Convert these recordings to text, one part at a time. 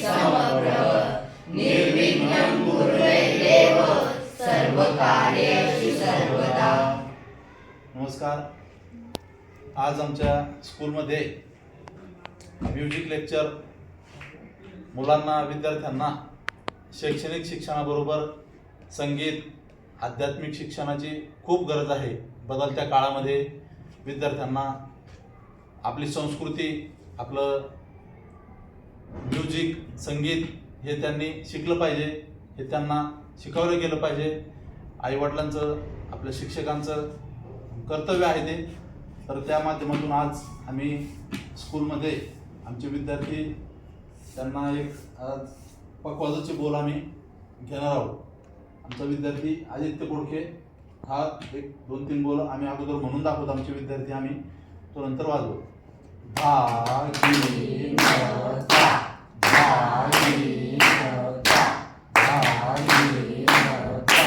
समप्रभ निर्विघ्नं कुर्वे देव सर्वकार्येषु सर्वदा नमस्कार. आज आमच्या स्कूलमध्ये म्युझिक लेक्चर मुलांना विद्यार्थ्यांना शैक्षणिक शिक्षणाबरोबर संगीत आध्यात्मिक शिक्षणाची खूप गरज आहे बदलत्या काळामध्ये विद्यार्थ्यांना. आपली संस्कृती आपलं म्युझिक संगीत हे त्यांनी शिकलं पाहिजे हे त्यांना शिकवलं गेलं पाहिजे. आईवडिलांचं आपल्या शिक्षकांचं कर्तव्य आहे ते. तर त्या माध्यमातून आज आम्ही स्कूलमध्ये आमचे विद्यार्थी त्यांना एक आज पकवाजाचे बोल आम्ही घेणार आहोत. आमचा विद्यार्थी आदित्य कोडके हा एक दोन तीन बोल आम्ही अगोदर म्हणून दाखवतो आमचे विद्यार्थी आम्ही तो नंतर bỏ gì nợ ta bỏ gì nợ ta bỏ gì nợ ta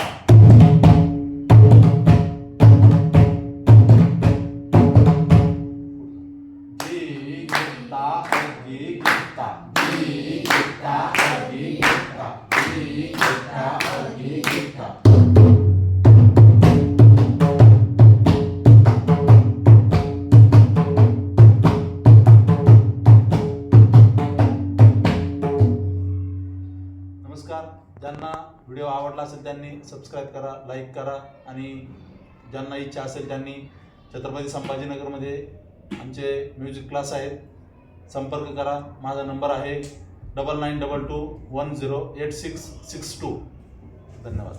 gì ta gì ta gì ta gì ta gì ta नमस्कार. ज्यांना व्हिडिओ आवडला असेल त्यांनी सबस्क्राईब करा लाईक करा आणि ज्यांना इच्छा असेल त्यांनी छत्रपती संभाजीनगरमध्ये आमचे म्युझिक क्लास आहेत संपर्क करा. माझा नंबर आहे double nine double two one zero eight six six two धन्यवाद.